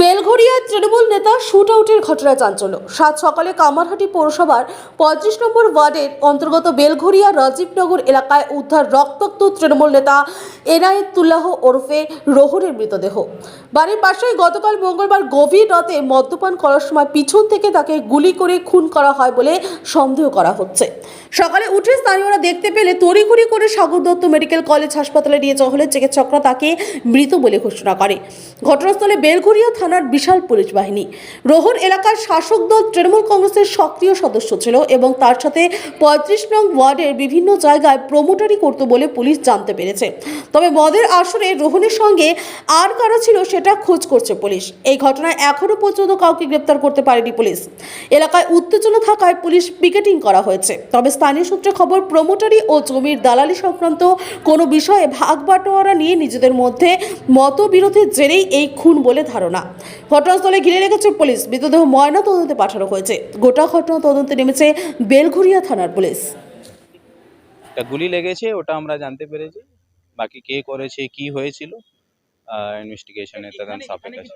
বেলঘরিয়া তৃণমূল নেতা শুট আউটের ঘটনায় চাঞ্চল্য। সাত সকালে কামারহাটি পৌরসভার পঁয়ত্রিশ নম্বর ওয়ার্ডের অন্তর্গত বেলঘরিয়া রাজীবনগর এলাকায় উদ্ধার রক্তাক্ত তৃণমূল নেতা এনায়েতুল্লাহ ওরফে রোহনের মৃতদেহ। বাড়ির পাশেই গতকাল মঙ্গলবার গভীর রাতে মদ্যপান করার সময় পিছন থেকে তাকে গুলি করে খুন করা হয় বলে সন্দেহ করা হচ্ছে। সকালে উঠে স্থানীয়রা দেখতে পেলে তড়িঘড়ি করে সাগর দত্ত মেডিকেল কলেজ হাসপাতালে নিয়ে যাওয়া হলে চিকিৎসকরা তাকে মৃত বলে ঘোষণা করে। ঘটনাস্থলে বেলঘরিয়া থানার বিশাল পুলিশ বাহিনী। রোহন এলাকার শাসক দল তৃণমূল কংগ্রেসের সক্রিয় সদস্য ছিল এবং তার সাথে পঁয়ত্রিশ নং ওয়ার্ডের বিভিন্ন জায়গায় প্রমোটারি করত বলে পুলিশ জানতে পেরেছে। তবে মদের আসরে রোহনের সঙ্গে আর কারা ছিল সেটা খোঁজ করছে পুলিশ। এই ঘটনায় এখনও পর্যন্ত কাউকে গ্রেপ্তার করতে পারেনি পুলিশ। এলাকায় উত্তেজনা থাকায় পুলিশ পিকেটিং করা হয়েছে। তবে স্থানীয় সূত্রে খবর প্রমোটারি ও জমির দালালি সংক্রান্ত কোনো বিষয়ে ভাগ বাটোয়ারা নিয়ে নিজেদের মধ্যে মতবিরোধের জেরেই এই খুন বলে ধারণা। ঘটনাস্থলে ঘিরে রেখেছে পুলিশ। মৃতদেহ ময়না তদন্তে পাঠানো হয়েছে। গোটা ঘটনা তদন্তে নেমেছে বেলঘরিয়া থানার পুলিশ। একটা গুলি লেগেছে ওটা আমরা জানতে পেরেছি। বাকি কে করেছে কি হয়েছিল ইনভেস্টিগেশনে তদন্ত সাপেক্ষ।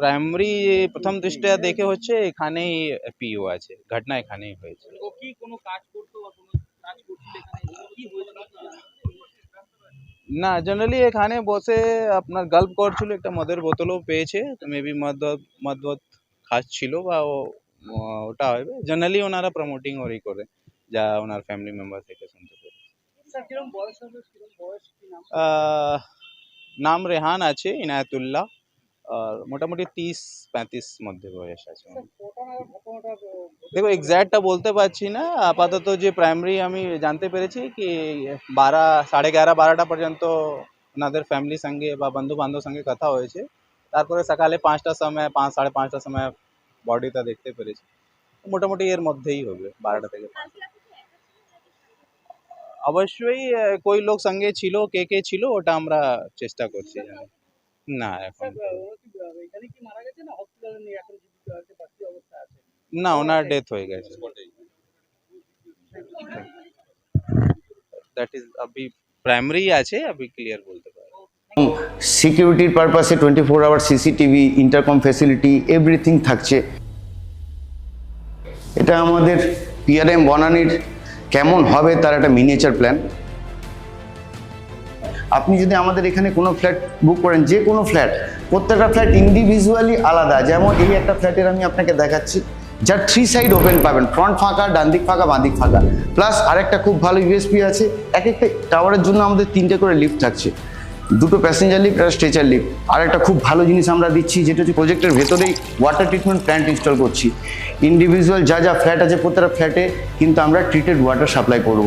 প্রাইমারি প্রথম দৃষ্টিয়া দেখে হচ্ছে এখানেই পিও আছে ঘটনা এখানেই হয়েছে। ও কি কোনো কাজ করতো বা কোনো কাজ করছিল কি হয়েছিল? না জেনারেলি এখানে বসে আপনার গল্প করছিল একটা মদের বোতলও পেয়েছে তো মেবি মদ মদ খাচ্ছিল বা ও ওটা হবে। জেনারেলি ওনারা প্রমোটিং ওরই করে যা ওনার ফ্যামিলি মেম্বার থেকে শুনতে পেরে নাম রেহান আছে ইনায়তুল্লাহ। আর মোটামুটি তিরিশ পঁয়ত্রিশ মধ্যে বয়স আছে দেখো এক্স্যাক্টটা বলতে পারছি না। আপাতত যে প্রাইমারি আমি জানতে পেরেছি কি বারা সাড়ে এগারো বারোটা পর্যন্ত ওনাদের ফ্যামিলির সঙ্গে বা বন্ধু বান্ধব সঙ্গে কথা হয়েছে। তারপরে সকালে পাঁচটার সময় পাঁচ সাড়ে পাঁচটার সময় বডিটা দেখতে পেরেছি। মোটামুটি এর মধ্যেই হবে বারোটা থেকে অবশ্যই কই লোক সঙ্গে ছিল কে কে ছিল ওটা আমরা চেষ্টা করছি জানার। না এখন না ওনার ডেথ হয়ে গেছে। দ্যাট ইজ আবি প্রাইমারি আছে আবি ক্লিয়ার বলতে পারি সিকিউরিটির পারপাসে twenty four hour CCTV intercom facility everything থাকছে। এটা আমাদের পিআরএম বনানির কেমন হবে তার একটা মিনিয়েচার প্ল্যান আপনি যদি আমাদের এখানে কোনো ফ্ল্যাট বুক করেন, যে কোনো ফ্ল্যাট, প্রত্যেকটা ফ্ল্যাট ইন্ডিভিজুয়ালি আলাদা। যেমন এই একটা ফ্ল্যাটের আমি আপনাকে দেখাচ্ছি, যার থ্রি সাইড ওপেন পাবেন ফ্রন্ট ফাঁকা ডান দিক ফাঁকা বাঁ দিক ফাঁকা। প্লাস আরেকটা খুব ভালো ইউএসপি আছে এক একটা টাওয়ারের জন্য আমাদের তিনটে করে লিফট থাকছে। দুটো প্যাসেঞ্জার লিফট আর স্ট্রেচার লিফট আর একটা খুব ভালো জিনিস আমরা দিচ্ছি, যেটা হচ্ছে প্রজেক্টের ভেতরেই ওয়াটার ট্রিটমেন্ট প্ল্যান্ট ইনস্টল করছি। ইন্ডিভিজুয়াল যা যা ফ্ল্যাট আছে, প্রত্যেকটা ফ্ল্যাটে কিন্তু আমরা ট্রিটেড ওয়াটার সাপ্লাই করব।